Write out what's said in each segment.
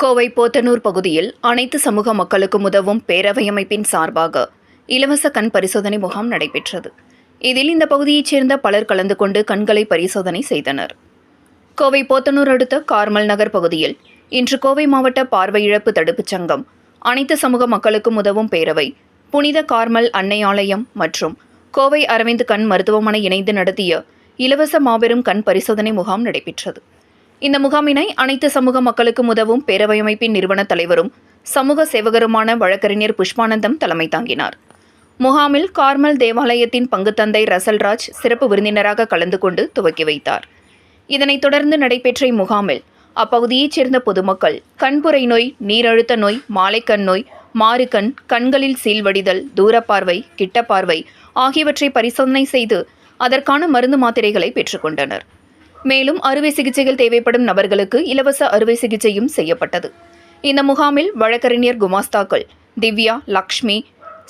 கோவை போத்தனூர் பகுதியில் அனைத்து சமூக மக்களுக்கும் உதவும் பேரவை அமைப்பின் சார்பாக இலவச கண் பரிசோதனை முகாம் நடைபெற்றது. இதில் இந்த பகுதியைச் சேர்ந்த பலர் கலந்து கொண்டு கண்களை பரிசோதனை செய்தனர். கோவை போத்தனூர் அடுத்த கார்மல் நகர் பகுதியில் இன்று கோவை மாவட்ட பார்வை இழப்பு தடுப்புச் சங்கம் அனைத்து சமூக மக்களுக்கும் உதவும் பேரவை புனித கார்மல் அன்னை ஆலயம் மற்றும் கோவை அரவிந்த் கண் மருத்துவமனை இணைந்து நடத்திய இலவச மாபெரும் கண் பரிசோதனை முகாம் நடைபெற்றது. இந்த முகாமினை அனைத்து சமூக மக்களுக்கும் உதவும் பேரவை அமைப்பின் நிறுவன தலைவரும் சமூக சேவகருமான வழக்கறிஞர் புஷ்பானந்தம் தலைமை தாங்கினார். முகாமில் கார்மல் தேவாலயத்தின் பங்குத்தந்தை ரசல்ராஜ் சிறப்பு விருந்தினராக கலந்து கொண்டு துவக்கி வைத்தார். இதனைத் தொடர்ந்து நடைபெற்ற இம்முகாமில் அப்பகுதியைச் சேர்ந்த பொதுமக்கள் கண்புரை நோய் நீரழுத்த நோய் மாலைக்கண் நோய் மாறுகண் கண்களில் சீல்வடிதல் தூரப்பார்வை கிட்டப்பார்வை ஆகியவற்றை பரிசோதனை செய்து அதற்கான மருந்து மாத்திரைகளை பெற்றுக்கொண்டனர் மேலும் அறுவை சிகிச்சைகள் தேவைப்படும் நபர்களுக்கு இலவச அறுவை சிகிச்சையும் செய்யப்பட்டது. இந்த முகாமில் வழக்கறிஞர் குமாஸ்தாக்கள் திவ்யா லக்ஷ்மி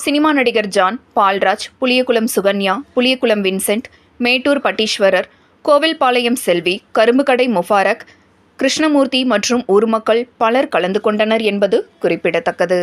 சினிமா நடிகர் ஜான் பால்ராஜ் புளியகுளம் சுகன்யா புளியகுளம் வின்சென்ட் மேட்டூர் பட்டீஸ்வரர் கோவில்பாளையம் செல்வி கரும்புக்கடை முஃபாரக் கிருஷ்ணமூர்த்தி மற்றும் ஊர் மக்கள் பலர் கலந்து கொண்டனர் என்பது குறிப்பிடத்தக்கது.